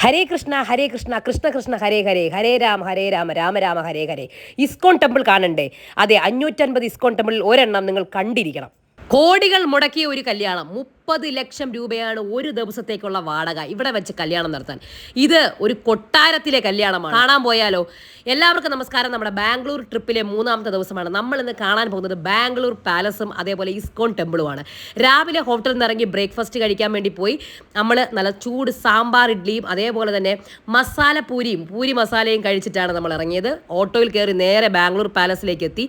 ഹരേ Krishna Hare Krishna Krishna Krishna Hare Hare Hare Rama Hare Rama Rama Rama Hare Hare. ISKCON temple കാണണ്ടേ? അതെ അഞ്ഞൂറ്റൻപത് ഇസ്കോൺ ടെമ്പിളിൽ ഒരെണ്ണം നിങ്ങൾ കണ്ടിരിക്കണം. കോടികൾ മുടക്കിയ ഒരു കല്യാണം മുപ്പത് ലക്ഷം രൂപയാണ് ഒരു ദിവസത്തേക്കുള്ള വാടക ഇവിടെ വെച്ച് കല്യാണം നടത്താൻ. ഇത് ഒരു കൊട്ടാരത്തിലെ കല്യാണമാണ്. കാണാൻ പോയാലോ? എല്ലാവർക്കും നമസ്കാരം. നമ്മുടെ ബാംഗ്ലൂർ ട്രിപ്പിലെ മൂന്നാമത്തെ ദിവസമാണ്. നമ്മൾ ഇന്ന് കാണാൻ പോകുന്നത് ബാംഗ്ലൂർ പാലസും അതേപോലെ ഇസ്കോൺ ടെമ്പിളുമാണ്. രാവിലെ ഹോട്ടലിൽ നിന്ന് ഇറങ്ങി ബ്രേക്ക്ഫാസ്റ്റ് കഴിക്കാൻ വേണ്ടി പോയി. നമ്മൾ നല്ല ചൂട് സാമ്പാർ ഇഡ്ഡലിയും അതേപോലെ തന്നെ മസാല പൂരിയും പൂരി മസാലയും കഴിച്ചിട്ടാണ് നമ്മൾ ഇറങ്ങിയത്. ഓട്ടോയിൽ കയറി നേരെ ബാംഗ്ലൂർ പാലസിലേക്ക് എത്തി.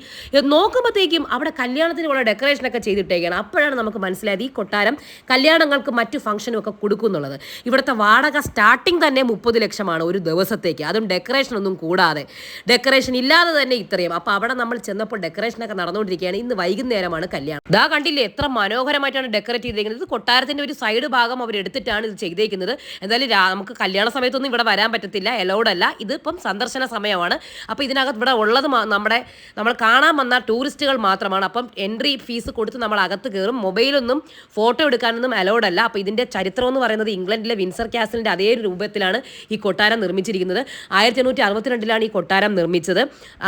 നോക്കുമ്പോഴത്തേക്കും അവിടെ കല്യാണത്തിനുള്ള ഡെക്കറേഷനൊക്കെ ചെയ്തിട്ടേക്കാണ്. അപ്പോഴാണ് നമുക്ക് മനസ്സിലായത് ഈ കൊട്ടാരം കല്യാണങ്ങൾക്ക് മറ്റു ഫംഗ്ഷനും ഒക്കെ കൊടുക്കും എന്നുള്ളത് ഇവിടുത്തെ വാടക സ്റ്റാർട്ടിംഗ് തന്നെ മുപ്പത് ലക്ഷമാണ് ഒരു ദിവസത്തേക്ക്. അതും ഡെക്കറേഷൻ ഒന്നും കൂടാതെ. ഡെക്കറേഷൻ ഇല്ലാതെ തന്നെ ഇത്രയും. അപ്പോൾ അവിടെ നമ്മൾ ചെന്നപ്പോൾ ഡെക്കറേഷനൊക്കെ നടന്നുകൊണ്ടിരിക്കുകയാണ്. ഇന്ന് വൈകുന്നേരമാണ് കല്യാണം. ഇതാ കണ്ടില്ലേ എത്ര മനോഹരമായിട്ടാണ് ഡെക്കറേറ്റ് ചെയ്തിരിക്കുന്നത്. ഇത് കൊട്ടാരത്തിന്റെ ഒരു സൈഡ് ഭാഗം അവർ എടുത്തിട്ടാണ് ഇത് ചെയ്തേക്കുന്നത്. എന്തായാലും നമുക്ക് കല്യാണ സമയത്തൊന്നും ഇവിടെ വരാൻ പറ്റത്തില്ല. അലൗഡ് അല്ല. ഇതിപ്പം സന്ദർശന സമയമാണ്. അപ്പോൾ ഇതിനകത്ത് ഇവിടെ ഉള്ളത് നമ്മുടെ നമ്മൾ കാണാൻ വന്ന ടൂറിസ്റ്റുകൾ മാത്രമാണ്. അപ്പം എൻട്രി ഫീസ് കൊടുത്ത് നമ്മൾ അകത്ത് കയറും. മൊബൈലൊന്നും ഫോട്ടോ എടുക്കാനൊന്നും അലൗഡ് അല്ല. അപ്പോൾ ഇതിന്റെ ചരിത്രം എന്ന് പറയുന്നത് ഇംഗ്ലണ്ടിലെ വിൻസർ കാസിലിന്റെ അതേ രൂപത്തിലാണ് ഈ കൊട്ടാരം നിർമ്മിച്ചിരിക്കുന്നത്. ആയിരത്തി എണ്ണൂറ്റി അറുപത്തിരണ്ടിലാണ് ഈ കൊട്ടാരം നിർമ്മിച്ചത്.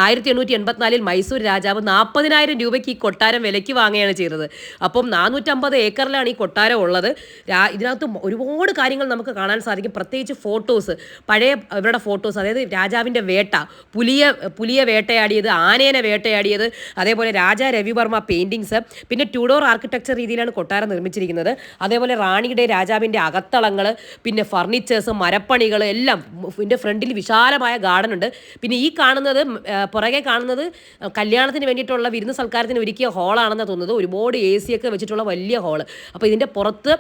ആയിരത്തി എണ്ണൂറ്റി എൺപത്തിനാലിൽ മൈസൂർ രാജാവ് നാൽപ്പതിനായിരം രൂപയ്ക്ക് ഈ കൊട്ടാരം വിലയ്ക്ക് വാങ്ങുകയാണ് ചെയ്തത്. അപ്പം നാനൂറ്റമ്പത് ഏക്കറിലാണ് ഈ കൊട്ടാരം ഉള്ളത്. ഇതിനകത്ത് ഒരുപാട് കാര്യങ്ങൾ നമുക്ക് കാണാൻ സാധിക്കും. പ്രത്യേകിച്ച് ഫോട്ടോസ് പഴയ ഇവരുടെ ഫോട്ടോസ് അതായത് രാജാവിന്റെ വേട്ട പുലിയെ പുലിയെ വേട്ടയാടിയത് ആനേനെ വേട്ടയാടിയത് അതേപോലെ രാജാ രവിവർമ്മ പെയിന്റിങ്സ് പിന്നെ ട്യൂഡോർ ആർക്കിടെക്ചർ രീതിയിലാണ് കൊട്ടാരം നിർമ്മിച്ചിരിക്കുന്നത്. അതേപോലെ റാണിയുടെ രാജാവിന്റെ അകത്തളങ്ങൾ പിന്നെ ഫർണിച്ചേഴ്സ് മരപ്പണികൾ എല്ലാം ഇതിന്റെ ഫ്രണ്ടിൽ വിശാലമായ ഗാർഡൻ ഉണ്ട് പിന്നെ ഈ കാണുന്നത് പുറകെ കാണുന്നത് കല്യാണത്തിന് വേണ്ടിയിട്ടുള്ള വിരുന്ന് സൽക്കാരത്തിന് ഒരുക്കിയ ഹാളാണെന്ന് തോന്നുന്നത്. ഒരുപാട് എ ഒക്കെ വെച്ചിട്ടുള്ള വലിയ ഹാൾ അപ്പോൾ ഇതിന്റെ പുറത്ത്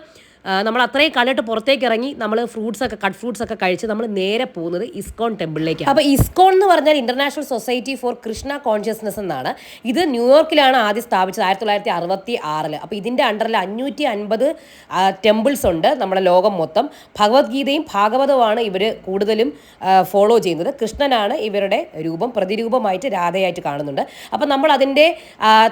നമ്മൾ അത്രയും കണ്ടിട്ട് പുറത്തേക്ക് ഇറങ്ങി നമ്മൾ ഫ്രൂട്ട്സ് ഒക്കെ കട്ട് ഫ്രൂട്ട്സ് ഒക്കെ കഴിച്ച് നമ്മൾ നേരെ പോകുന്നത് ഇസ്കോൺ ടെമ്പിളിലേക്ക് അപ്പോൾ ഇസ്കോൺ എന്ന് പറഞ്ഞാൽ international society for Krishna consciousness എന്നാണ്. ഇത് ന്യൂയോർക്കിലാണ് ആദ്യം സ്ഥാപിച്ചത് ആയിരത്തി തൊള്ളായിരത്തി അറുപത്തി ആറിൽ അപ്പോൾ ഇതിന്റെ അണ്ടറിൽ അഞ്ഞൂറ്റി അൻപത് ടെമ്പിൾസ് ഉണ്ട് നമ്മുടെ ലോകം മൊത്തം. ഭഗവത്ഗീതയും ഭാഗവതവുമാണ് ഇവർ കൂടുതലും ഫോളോ ചെയ്യുന്നത്. കൃഷ്ണനാണ് ഇവരുടെ രൂപം പ്രതിരൂപമായിട്ട് രാധയായിട്ട് കാണുന്നുണ്ട്. അപ്പോൾ നമ്മൾ അതിന്റെ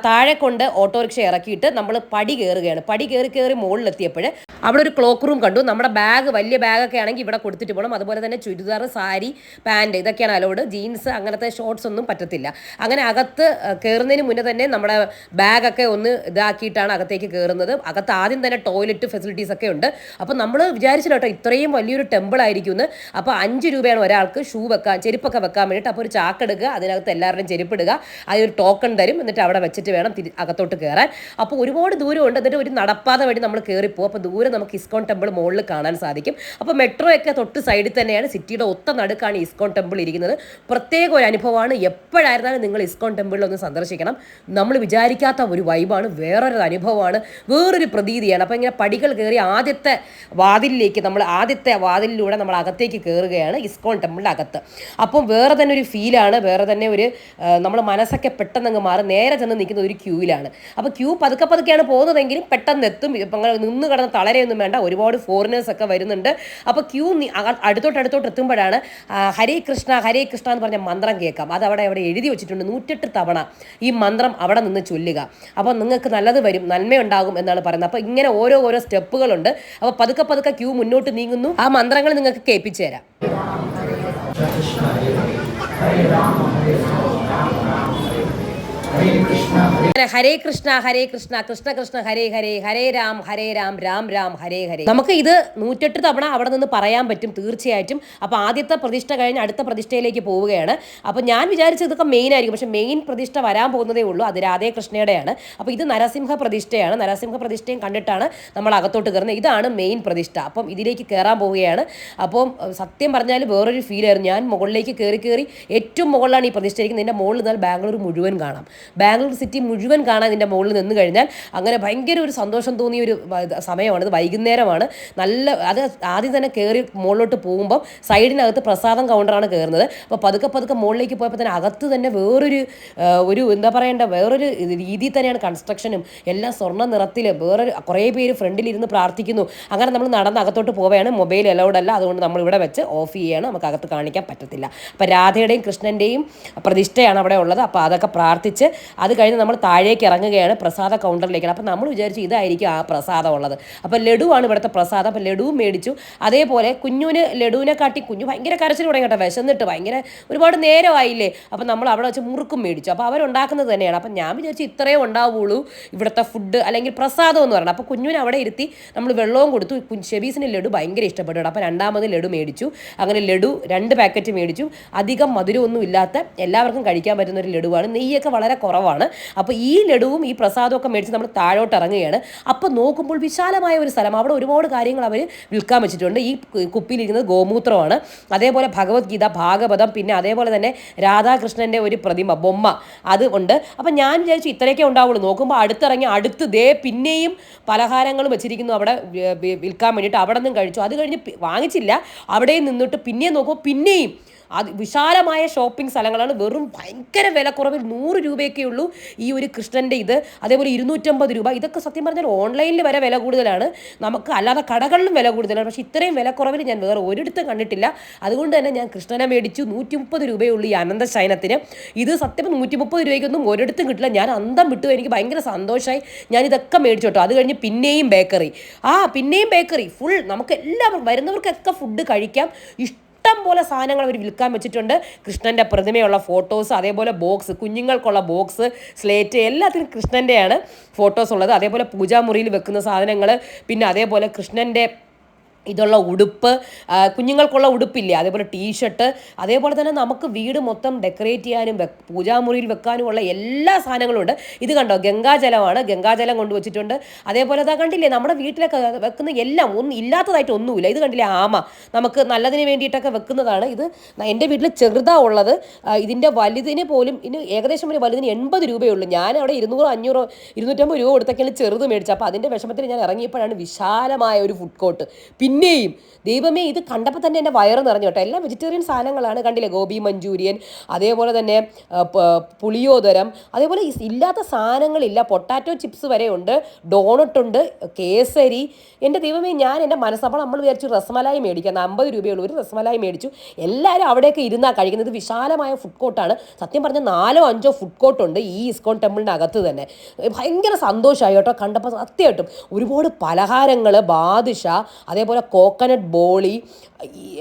താഴെ കൊണ്ട് ഓട്ടോറിക്ഷ ഇറക്കിയിട്ട് നമ്മൾ പടി കയറുകയാണ്. പടി കയറി കയറി മുകളിലെത്തിയപ്പോൾ അവിടെ ഒരു ക്ലോക്ക് റൂം കണ്ടു. നമ്മുടെ ബാഗ് വലിയ ബാഗൊക്കെ ആണെങ്കിൽ ഇവിടെ കൊടുത്തിട്ട് പോകണം അതുപോലെ തന്നെ ചുരിദാർ സാരി പാന്റ് ഇതൊക്കെയാണ് അലോഡ് ജീൻസ് അങ്ങനത്തെ ഷോർട്സ് ഒന്നും പറ്റത്തില്ല. അങ്ങനെ അകത്ത് കയറുന്നതിന് മുന്നേ തന്നെ നമ്മുടെ ബാഗൊക്കെ ഒന്ന് ഇതാക്കിയിട്ടാണ് അകത്തേക്ക് കയറുന്നത് അകത്ത് ആദ്യം തന്നെ ടോയ്ലറ്റ് ഫെസിലിറ്റീസ് ഒക്കെ ഉണ്ട്. അപ്പോൾ നമ്മൾ വിചാരിച്ചില്ല കേട്ടോ ഇത്രയും വലിയൊരു ടെമ്പിൾ ആയിരിക്കും എന്ന്. അപ്പോൾ അഞ്ച് രൂപയാണ് ഒരാൾക്ക് ഷൂ വെക്കാൻ ചെരുപ്പൊക്കെ വെക്കാൻ വേണ്ടിയിട്ട് അപ്പോൾ ഒരു ചാക്ക് എടുക്കുക അതിനകത്ത് എല്ലാവരുടെയും ചെരുപ്പിടുക അതിനൊരു ടോക്കൺ തരും എന്നിട്ട് അവിടെ വെച്ചിട്ട് വേണം അകത്തോട്ട് കയറാൻ അപ്പോൾ ഒരുപാട് ദൂരമുണ്ട്. എന്നിട്ട് ഒരു നടപ്പാത വഴി നമ്മൾ കയറിപ്പോകും അപ്പോൾ ദൂരെ നമുക്ക് ഇസ്കോൺ ടെമ്പിൾ മുകളിൽ കാണാൻ സാധിക്കും. അപ്പോൾ മെട്രോ ഒക്കെ തൊട്ട് സൈഡിൽ തന്നെയാണ് സിറ്റിയുടെ ഒത്ത നടുക്കാണ് ഇസ്കോൺ ടെമ്പിൾ ഇരിക്കുന്നത്. പ്രത്യേക ഒരു അനുഭവമാണ് എപ്പോഴായിരുന്നാലും നിങ്ങൾ ഇസ്കോൺ ടെമ്പിളിൽ ഒന്ന് സന്ദർശിക്കണം. നമ്മൾ വിചാരിക്കാത്ത ഒരു വൈബാണ് വേറൊരു അനുഭവമാണ് വേറൊരു പ്രതീതിയാണ്. അപ്പോൾ ഇങ്ങനെ പടികൾ കയറി ആദ്യത്തെ വാതിലിലേക്ക് നമ്മൾ ആദ്യത്തെ വാതിലിലൂടെ നമ്മൾ അകത്തേക്ക് കയറുകയാണ് ഇസ്കോൺ ടെമ്പിളിന്റെ അകത്ത്. അപ്പം വേറെ തന്നെ ഒരു ഫീലാണ് വേറെ തന്നെ ഒരു നമ്മൾ മനസ്സൊക്കെ പെട്ടെന്ന് അങ്ങ് മാറി. നേരെ ചെന്ന് നിൽക്കുന്ന ഒരു ക്യൂവിലാണ് അപ്പോൾ ക്യൂ പതുക്കെ പതുക്കെയാണ് പോകുന്നതെങ്കിലും പെട്ടെന്ന് എത്തും. നിന്ന് കിടന്ന് തളരെയൊന്നും വേണ്ട. ഒരുപാട് ഫോറിനേഴ്സ് ഒക്കെ വരുന്നുണ്ട്. അപ്പോൾ ക്യൂ അടുത്തോട്ട് അടുത്തോട്ട് എത്തുമ്പോഴാണ് ഹരേ കൃഷ്ണ ഹരേ കൃഷ്ണ എന്ന് പറഞ്ഞ മന്ത്രം കേൾക്കാം. അത് അവിടെ അവിടെ എഴുതി വെച്ചിട്ടുണ്ട്. നൂറ്റെട്ട് തവണ ഈ മന്ത്രം അവിടെ നിന്ന് ചൊല്ലുക. അപ്പോൾ നിങ്ങൾക്ക് നല്ലത് വരും നന്മയുണ്ടാകും എന്നാണ് പറയുന്നത്. അപ്പോൾ ഇങ്ങനെ ഓരോ ഓരോ സ്റ്റെപ്പുകളുണ്ട്. അപ്പോൾ പതുക്കെ പതുക്കെ ക്യൂ മുന്നോട്ട് നീങ്ങുന്നു. ആ മന്ത്രങ്ങൾ നിങ്ങൾക്ക് കേൾപ്പിച്ചു തരാം. ഹരേ കൃഷ്ണ ഹരേ കൃഷ്ണ കൃഷ്ണ കൃഷ്ണ ഹരേ ഹരേ ഹരേ രാം ഹരേ രാം രാം രാം ഹരേ ഹരേ. നമുക്ക് ഇത് നൂറ്റെട്ട് തവണ അവിടെ നിന്ന് പറയാൻ പറ്റും തീർച്ചയായിട്ടും. അപ്പോൾ ആദ്യത്തെ പ്രതിഷ്ഠ കഴിഞ്ഞ് അടുത്ത പ്രതിഷ്ഠയിലേക്ക് പോവുകയാണ്. അപ്പോൾ ഞാൻ വിചാരിച്ചത് ഇതൊക്കെ മെയിൻ ആയിരിക്കും. പക്ഷേ മെയിൻ പ്രതിഷ്ഠ വരാൻ പോകുന്നതേ ഉള്ളൂ. അത് രാധേ കൃഷ്ണയുടെയാണ്. അപ്പോൾ ഇത് നരസിംഹ പ്രതിഷ്ഠയാണ്. നരസിംഹ പ്രതിഷ്ഠയും കണ്ടിട്ടാണ് നമ്മൾ അകത്തോട്ട് കയറുന്നത്. ഇതാണ് മെയിൻ പ്രതിഷ്ഠ. അപ്പം ഇതിലേക്ക് കയറാൻ പോവുകയാണ്. അപ്പം സത്യം പറഞ്ഞാൽ വേറൊരു ഫീലായിരുന്നു ഞാൻ മുകളിലേക്ക് കയറി കയറി ഏറ്റവും മുകളിലാണ് ഈ പ്രതിഷ്ഠയിരിക്കുന്നത് എന്റെ മുകളിൽ നിന്നാൽ ബാംഗ്ലൂർ മുഴുവൻ കാണാം. ബാംഗ്ലൂർ സിറ്റി മുഴുവൻ കാണാൻ ഇതിന്റെ മുകളിൽ നിന്ന് കഴിഞ്ഞാൽ അങ്ങനെ ഭയങ്കര ഒരു സന്തോഷം തോന്നിയ ഒരു സമയമാണ്. വൈകുന്നേരമാണ്. നല്ല അത് ആദ്യം തന്നെ കയറി മുകളിലോട്ട് പോകുമ്പോൾ സൈഡിനകത്ത് പ്രസാദം കൗണ്ടറാണ് കയറുന്നത് അപ്പോൾ പതുക്കെ പതുക്കെ മുകളിലേക്ക് പോയപ്പോൾ തന്നെ അകത്ത് തന്നെ വേറൊരു ഒരു എന്താ പറയേണ്ട വേറൊരു രീതിയിൽ തന്നെയാണ് കൺസ്ട്രക്ഷനും. എല്ലാം സ്വർണ നിറത്തിൽ വേറൊരു കുറേ പേര് ഫ്രണ്ടിലിരുന്ന് പ്രാർത്ഥിക്കുന്നു. അങ്ങനെ നമ്മൾ നടന്ന് അകത്തോട്ട് പോവുകയാണ്. മൊബൈൽ അലൗഡ് അല്ല. അതുകൊണ്ട് നമ്മൾ ഇവിടെ വെച്ച് ഓഫ് ചെയ്യുകയാണ് നമുക്ക് അകത്ത് കാണിക്കാൻ പറ്റത്തില്ല. അപ്പോൾ രാധയുടെയും കൃഷ്ണന്റെയും പ്രതിഷ്ഠയാണ് അവിടെ ഉള്ളത്. അപ്പോൾ അതൊക്കെ പ്രാർത്ഥിച്ച് അത് കഴിഞ്ഞ് നമ്മൾ താഴേക്ക് ഇറങ്ങുകയാണ് പ്രസാദ കൗണ്ടറിലേക്കാണ് അപ്പം നമ്മൾ വിചാരിച്ചു ഇതായിരിക്കും ആ പ്രസാദം ഉള്ളത്. അപ്പോൾ ലഡുവാണ് ഇവിടുത്തെ പ്രസാദം. അപ്പോൾ ലഡുവും മേടിച്ചു. അതേപോലെ കുഞ്ഞുവിന് ലഡുവിനെ കാട്ടി കുഞ്ഞു ഭയങ്കര കരച്ചിൽ തുടങ്ങി കേട്ടോ. വിശന്നിട്ട് ഭയങ്കര ഒരുപാട് നേരമായില്ലേ. അപ്പം നമ്മൾ അവിടെ വെച്ച് മുറുക്കും മേടിച്ചു. അപ്പോൾ അവരുണ്ടാക്കുന്നത് തന്നെയാണ്. അപ്പം ഞാൻ വിചാരിച്ചു ഇത്രയേ ഉണ്ടാവുള്ളൂ ഇവിടുത്തെ ഫുഡ് അല്ലെങ്കിൽ പ്രസാദം എന്ന് പറയുന്നത്. അപ്പോൾ കുഞ്ഞുവിനെ അവിടെ ഇരുത്തി നമ്മൾ വെള്ളവും കൊടുത്തു. ഷെബീസിന് ലഡു ഭയങ്കര ഇഷ്ടപ്പെട്ടു അപ്പം അപ്പോൾ രണ്ടാമത് ലഡു മേടിച്ചു. അങ്ങനെ ലഡു രണ്ട് പാക്കറ്റ് മേടിച്ചു. അധികം മധുരമൊന്നും ഇല്ലാത്ത എല്ലാവർക്കും കഴിക്കാൻ പറ്റുന്ന ഒരു ലഡുവാണ്. നെയ്യൊക്കെ വളരെ കുറവാണ്. അപ്പോൾ ഈ ലഡുവും ഈ പ്രസാദവും ഒക്കെ മേടിച്ച് നമ്മൾ താഴോട്ട് ഇറങ്ങുകയാണ് അപ്പോൾ നോക്കുമ്പോൾ വിശാലമായ ഒരു സ്ഥലം. അവിടെ ഒരുപാട് കാര്യങ്ങൾ അവർ വിൽക്കാൻ വെച്ചിട്ടുണ്ട്. ഈ കുപ്പിയിലിരിക്കുന്നത് ഗോമൂത്രമാണ്. അതേപോലെ ഭഗവത്ഗീത ഭാഗവതം പിന്നെ അതേപോലെ തന്നെ രാധാകൃഷ്ണന്റെ ഒരു പ്രതിമ ബൊമ്മ അത് ഉണ്ട്. അപ്പം ഞാൻ വിചാരിച്ചു ഇത്രയൊക്കെ ഉണ്ടാവുള്ളൂ. നോക്കുമ്പോൾ അടുത്തിറങ്ങി അടുത്ത് ദേ പിന്നെയും പലഹാരങ്ങളും വെച്ചിരിക്കുന്നു അവിടെ വിൽക്കാൻ വേണ്ടിയിട്ട്. അവിടെ നിന്നും കഴിച്ചു. അത് കഴിഞ്ഞ് വാങ്ങിച്ചില്ല. അവിടെയും നിന്നിട്ട് പിന്നെയും നോക്കുമ്പോൾ പിന്നെയും അത് വിശാലമായ ഷോപ്പിംഗ് സ്ഥലങ്ങളാണ്. വെറും ഭയങ്കര വിലക്കുറവിൽ നൂറ് രൂപയൊക്കെ ഉള്ളൂ ഈ ഒരു കൃഷ്ണന്റെ ഇത്. അതേപോലെ ഇരുന്നൂറ്റമ്പത് രൂപ. ഇതൊക്കെ സത്യം പറഞ്ഞാൽ ഓൺലൈനിൽ വരെ വില കൂടുതലാണ്. നമുക്ക് അല്ലാതെ കടകളിലും വില കൂടുതലാണ്. പക്ഷേ ഇത്രയും വിലക്കുറവിൽ ഞാൻ വേറെ ഒരിടത്തും കണ്ടിട്ടില്ല. അതുകൊണ്ട് തന്നെ ഞാൻ കൃഷ്ണനെ മേടിച്ചു. നൂറ്റി മുപ്പത് രൂപയുള്ളൂ ഈ അനന്ത ശയനത്തിന്. ഇത് സത്യം നൂറ്റി മുപ്പത് രൂപയ്ക്കൊന്നും ഒരിടത്തും കിട്ടില്ല. ഞാൻ അന്തം വിട്ടു. എനിക്ക് ഭയങ്കര സന്തോഷമായി ഞാൻ ഇതൊക്കെ മേടിച്ചു കേട്ടോ. അത് കഴിഞ്ഞ് പിന്നെയും ബേക്കറി ആ പിന്നെയും ബേക്കറി ഫുൾ നമുക്ക് എല്ലാവർക്കും വരുന്നവർക്കൊക്കെ ഫുഡ് കഴിക്കാം. ഇഷ്ടം പോലെ സാധനങ്ങൾ അവർ വിൽക്കാൻ വെച്ചിട്ടുണ്ട്. കൃഷ്ണന്റെ പ്രതിമയുള്ള ഫോട്ടോസ് അതേപോലെ ബോക്സ് കുഞ്ഞുങ്ങൾക്കുള്ള ബോക്സ് സ്ലേറ്റ് എല്ലാത്തിനും കൃഷ്ണന്റെയാണ് ഫോട്ടോസ് ഉള്ളത്. അതേപോലെ പൂജാമുറിയിൽ വെക്കുന്ന സാധനങ്ങൾ പിന്നെ അതേപോലെ കൃഷ്ണന്റെ ഇതുള്ള ഉടുപ്പ് കുഞ്ഞുങ്ങൾക്കുള്ള ഉടുപ്പില്ലേ? അതേപോലെ ടീഷർട്ട് അതേപോലെ തന്നെ നമുക്ക് വീട് മൊത്തം ഡെക്കറേറ്റ് ചെയ്യാനും പൂജാമുറിയിൽ വെക്കാനുമുള്ള എല്ലാ സാധനങ്ങളും ഉണ്ട്. ഇത് കണ്ടോ? ഗംഗാജലമാണ്. ഗംഗാജലം കൊണ്ടുവച്ചിട്ടുണ്ട് അതേപോലെ അതാ കണ്ടില്ലേ? നമ്മുടെ വീട്ടിലൊക്കെ വെക്കുന്ന എല്ലാം ഒന്നും ഇല്ലാത്തതായിട്ട് ഒന്നുമില്ല. ഇത് കണ്ടില്ലേ? ആമ. നമുക്ക് നല്ലതിന് വേണ്ടിയിട്ടൊക്കെ വെക്കുന്നതാണ്. ഇത് എന്റെ വീട്ടിൽ ചെറുതാ ഉള്ളത്. ഇതിന്റെ വലുതിന് പോലും ഇനി ഏകദേശം ഒരു വലുതിന് എൺപത് രൂപയുള്ളൂ ഞാൻ അവിടെ ഇരുന്നൂറ് അഞ്ഞൂറോ ഇരുന്നൂറ്റമ്പത് രൂപ കൊടുത്തൊക്കെയാണ് ചെറുത് മേടിച്ചത് അപ്പോൾ അതിന്റെ വിഷമത്തിൽ ഞാൻ ഇറങ്ങിയപ്പോഴാണ് വിശാലമായ ഒരു ഫുഡ് കോർട്ട് പിന്നെയും ദൈവമേ ഇത് കണ്ടപ്പോൾ തന്നെ എന്റെ വയറ് നിറഞ്ഞു കേട്ടോ. എല്ലാം വെജിറ്റേറിയൻ സാധനങ്ങളാണ്. കണ്ടില്ലേ ഗോപി മഞ്ചൂരിയൻ അതേപോലെ തന്നെ പുളിയോദരം അതേപോലെ ഇല്ലാത്ത സാധനങ്ങളില്ല. പൊട്ടാറ്റോ ചിപ്സ് വരെ ഉണ്ട് ഡോണട്ടുണ്ട് കേസരി. എന്റെ ദൈവമേ ഞാൻ എന്റെ മനസ്സപ്പോൾ നമ്മൾ വിചാരിച്ചു റസ്മലായി മേടിക്കാം. അമ്പത് രൂപയുള്ള ഒരു റസ്മലായി മേടിച്ചു. എല്ലാവരും അവിടെയൊക്കെ ഇരുന്നാൽ കഴിക്കുന്നത്. വിശാലമായ ഫുഡ് കോർട്ടാണ് സത്യം പറഞ്ഞാൽ നാലോ അഞ്ചോ ഫുഡ് കോർട്ടുണ്ട് ഈ ഇസ്കോൺ ടെമ്പിളിന്റെ അകത്ത് തന്നെ. ഭയങ്കര സന്തോഷമായി കേട്ടോ. കണ്ടപ്പോൾ സത്യമായിട്ടും ഒരുപാട് പലഹാരങ്ങൾ ബാദിഷ അതേപോലെ കോക്കനട്ട് ബോളി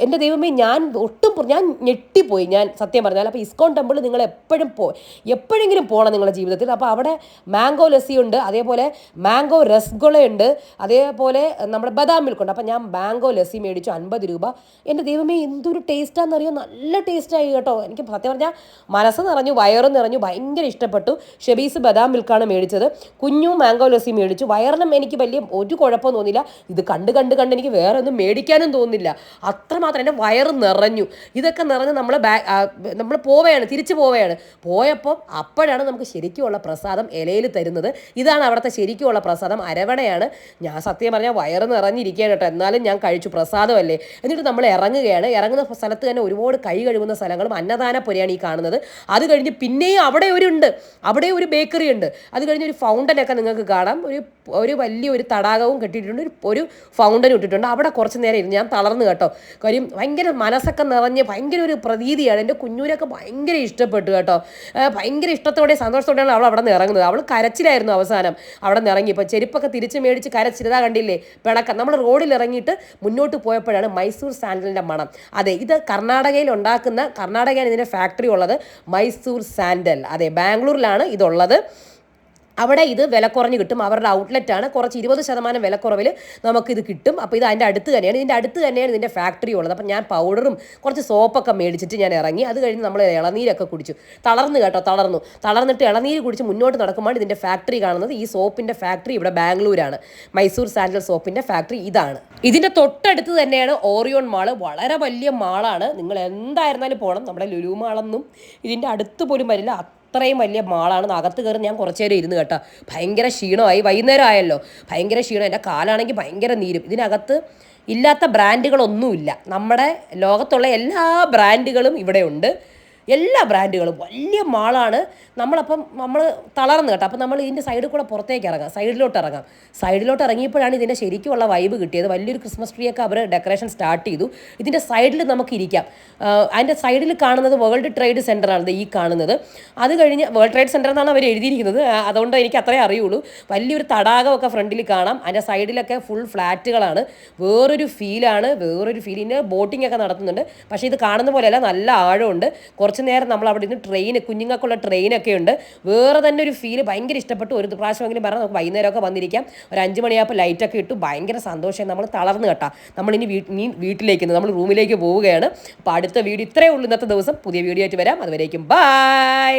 എന്റെ ദൈവമേ ഞാൻ ഒട്ടും ഞാൻ ഞെട്ടിപ്പോയി. ഞാൻ സത്യം പറഞ്ഞാൽ അപ്പോൾ ഇസ്കോൺ ടെമ്പിൾ നിങ്ങൾ എപ്പോഴും പോ എപ്പോഴെങ്കിലും പോകണം നിങ്ങളുടെ ജീവിതത്തിൽ. അപ്പോൾ അവിടെ മാംഗോ ലസ്സി ഉണ്ട് അതേപോലെ മാംഗോ രസ്ഗുളയുണ്ട് അതേപോലെ നമ്മുടെ ബദാം മിൽക്ക് ഉണ്ട്. അപ്പോൾ ഞാൻ മാംഗോ ലസ്സി മേടിച്ചു അൻപത് രൂപ. എന്റെ ദൈവമേ എന്തൊരു ടേസ്റ്റാണെന്നറിയോ നല്ല ടേസ്റ്റായി കേട്ടോ. എനിക്ക് സത്യം പറഞ്ഞാൽ മനസ്സ് നിറഞ്ഞു വയറും നിറഞ്ഞു ഭയങ്കര ഇഷ്ടപ്പെട്ടു. ഷെബീസ് ബദാം മിൽക്കാണ് മേടിച്ചത്. കുഞ്ഞു മാംഗോ ലസ്സി മേടിച്ചു. വയറിനും എനിക്ക് വലിയ ഒരു കുഴപ്പം തോന്നില്ല ഇത് കണ്ട് കണ്ട് കണ്ട് എനിക്ക് വേറെ ഒന്നും മേടിക്കാനും തോന്നില്ല അത്രമാത്രം എന്റെ വയറ് നിറഞ്ഞു. ഇതൊക്കെ നിറഞ്ഞ് നമ്മൾ ബാ നമ്മൾ പോവുകയാണ് തിരിച്ചു പോവുകയാണ്. പോയപ്പോൾ അപ്പോഴാണ് നമുക്ക് ശരിക്കുമുള്ള പ്രസാദം ഇലയിൽ തരുന്നത്. ഇതാണ് അവിടുത്തെ ശരിക്കുമുള്ള പ്രസാദം. അരവണയാണ്. ഞാൻ സത്യം പറഞ്ഞാൽ വയറ് നിറഞ്ഞിരിക്കുകയാണ് കേട്ടോ. എന്നാലും ഞാൻ കഴിച്ചു. പ്രസാദമല്ലേ. എന്നിട്ട് നമ്മൾ ഇറങ്ങുകയാണ്. ഇറങ്ങുന്ന സ്ഥലത്ത് തന്നെ ഒരുപാട് കൈ കഴുകുന്ന സ്ഥലങ്ങളും അന്നദാനപ്പുരയാണ് ഈ കാണുന്നത്. അത് കഴിഞ്ഞ് പിന്നെയും അവിടെ ഒരു ഉണ്ട്. അവിടെ ഒരു ബേക്കറി ഉണ്ട്. അത് കഴിഞ്ഞ് ഒരു ഫൗണ്ടനൊക്കെ നിങ്ങൾക്ക് കാണാം. ഒരു ഒരു വലിയ ഒരു തടാകവും കെട്ടിയിട്ടുണ്ട്. ഒരു ഒരു ഫൗണ്ടനും ഇട്ടിട്ടുണ്ട്. അവിടെ കുറച്ച് നേരം ഇരുന്ന് ഞാൻ തളർന്നു കേട്ടോ. കാര്യം ഭയങ്കര മനസ്സൊക്കെ നിറഞ്ഞ് ഭയങ്കര ഒരു പ്രതീതിയാണ്. എന്റെ കുഞ്ഞൂരൊക്കെ ഭയങ്കര ഇഷ്ടപ്പെട്ടു കേട്ടോ. ഭയങ്കര ഇഷ്ടത്തോടെ സന്തോഷത്തോടെയാണ് അവൾ അവിടെ നിന്ന് ഇറങ്ങുന്നത്. അവൾ കരച്ചിലായിരുന്നു അവസാനം അവിടെ നിന്ന് ഇറങ്ങി ഇപ്പോൾ ചെരുപ്പൊക്കെ തിരിച്ച് മേടിച്ച് കരച്ചിരുതാ കണ്ടില്ലേ? പിണക്കം. നമ്മൾ റോഡിൽ ഇറങ്ങിയിട്ട് മുന്നോട്ട് പോയപ്പോഴാണ് മൈസൂർ സാൻഡലിന്റെ മണം. അതെ ഇത് കർണാടകയിൽ ഉണ്ടാക്കുന്ന കർണാടകയാണ് ഇതിന്റെ ഫാക്ടറി ഉള്ളത് മൈസൂർ സാൻഡൽ. അതെ ബാംഗ്ലൂരിലാണ് ഇതുള്ളത്. അവിടെ ഇത് വില കുറഞ്ഞ് കിട്ടും. അവരുടെ ഔട്ട്ലെറ്റ് ആണ്. കുറച്ച് ഇരുപത് ശതമാനം വിലക്കുറവിൽ നമുക്കിത് കിട്ടും. അപ്പോൾ ഇത് അതിന്റെ അടുത്ത് തന്നെയാണ്. ഇതിന്റെ അടുത്ത് തന്നെയാണ് ഇതിന്റെ ഫാക്ടറി ഉള്ളത്. അപ്പം ഞാൻ പൗഡറും കുറച്ച് സോപ്പൊക്കെ മേടിച്ചിട്ട് ഞാൻ ഇറങ്ങി. അത് കഴിഞ്ഞ് നമ്മൾ ഇളനീരൊക്കെ കുടിച്ചു. തളർന്നു കേട്ടോ തളർന്നു. തളർന്നിട്ട് ഇളനീര് കുടിച്ച് മുന്നോട്ട് നടക്കുമ്പോൾ ഇതിന്റെ ഫാക്ടറി കാണുന്നത് ഈ സോപ്പിന്റെ ഫാക്ടറി ഇവിടെ ബാംഗ്ലൂരാണ്. മൈസൂർ സാൻഡൽ സോപ്പിന്റെ ഫാക്ടറി ഇതാണ്. ഇതിന്റെ തൊട്ടടുത്ത് തന്നെയാണ് ഓറിയോൺ മാൾ വളരെ വലിയ മാളാണ്. നിങ്ങൾ എന്തായിരുന്നാലും പോകണം നമ്മുടെ ലുലു മാളെന്നും ഇതിന്റെ അടുത്ത് പോലും വരില്ല. അത്രയും വലിയ മാളാണ് അകത്ത് കയറി ഞാൻ കുറച്ച് നേരം ഇരുന്ന് കേട്ടോ. ഭയങ്കര ക്ഷീണമായി. വൈകുന്നേരം ആയല്ലോ ഭയങ്കര ക്ഷീണം. എന്റെ കാലാണെങ്കിൽ ഭയങ്കര നീരും. ഇതിനകത്ത് ഇല്ലാത്ത ബ്രാൻഡുകളൊന്നുമില്ല. നമ്മുടെ ലോകത്തുള്ള എല്ലാ ബ്രാൻഡുകളും ഇവിടെ ഉണ്ട് എല്ലാ ബ്രാൻഡുകളും വലിയ മാളാണ്. നമ്മളപ്പം നമ്മൾ തളർന്നു കേട്ടോ. അപ്പം നമ്മൾ ഇതിന്റെ സൈഡിൽ കൂടെ പുറത്തേക്ക് ഇറങ്ങാം. സൈഡിലോട്ട് ഇറങ്ങാം. സൈഡിലോട്ട് ഇറങ്ങിയപ്പോഴാണ് ഇതിന്റെ ശരിക്കുമുള്ള വൈബ് കിട്ടിയത്. വലിയൊരു ക്രിസ്മസ് ട്രീ ഒക്കെ അവർ ഡെക്കറേഷൻ സ്റ്റാർട്ട് ചെയ്തു. ഇതിന്റെ സൈഡിൽ നമുക്ക് ഇരിക്കാം. അതിന്റെ സൈഡിൽ കാണുന്നത് വേൾഡ് ട്രേഡ് സെന്ററാണ് ഈ കാണുന്നത്. അത് കഴിഞ്ഞ് വേൾഡ് ട്രേഡ് സെന്റർ എന്നാണ് അവർ എഴുതിയിരിക്കുന്നത്. അതുകൊണ്ട് എനിക്ക് അത്രേ അറിയുള്ളൂ. വലിയൊരു തടാകമൊക്കെ ഫ്രണ്ടിൽ കാണാം. അതിന്റെ സൈഡിലൊക്കെ ഫുൾ ഫ്ലാറ്റുകളാണ്. വേറൊരു ഫീലാണ് വേറൊരു ഫീലിന് ബോട്ടിംഗ് ഒക്കെ നടത്തുന്നുണ്ട്. പക്ഷേ ഇത് കാണുന്ന പോലെയല്ല. നല്ല ആഴമുണ്ട്. കുറച്ച് നേരം നമ്മൾ അവിടെ നിന്ന് ട്രെയിൻ കുഞ്ഞുങ്ങൾക്കുള്ള ട്രെയിനൊക്കെ ഉണ്ട്. വേറെ തന്നെ ഒരു ഫീൽ ഭയങ്കര ഇഷ്ടപ്പെട്ടു. ഒരു പ്രാവശ്യമെങ്കിലും പറഞ്ഞാൽ നമുക്ക് വൈകുന്നേരമൊക്കെ വന്നിരിക്കാം. ഒരു അഞ്ച് മണിയാകുമ്പോൾ ലൈറ്റൊക്കെ ഇട്ടു. ഭയങ്കര സന്തോഷം. നമ്മൾ തളർന്നു കേട്ടാ. നമ്മളിനി വീ ഇനി വീട്ടിലേക്ക് നമ്മൾ റൂമിലേക്ക് പോവുകയാണ്. അപ്പോൾ അടുത്ത വീഡിയോ ഇത്രയേ ഉള്ളൂ ഇന്നത്തെ ദിവസം. പുതിയ വീഡിയോ ആയിട്ട് വരാം. അതുവരേക്കും ബൈ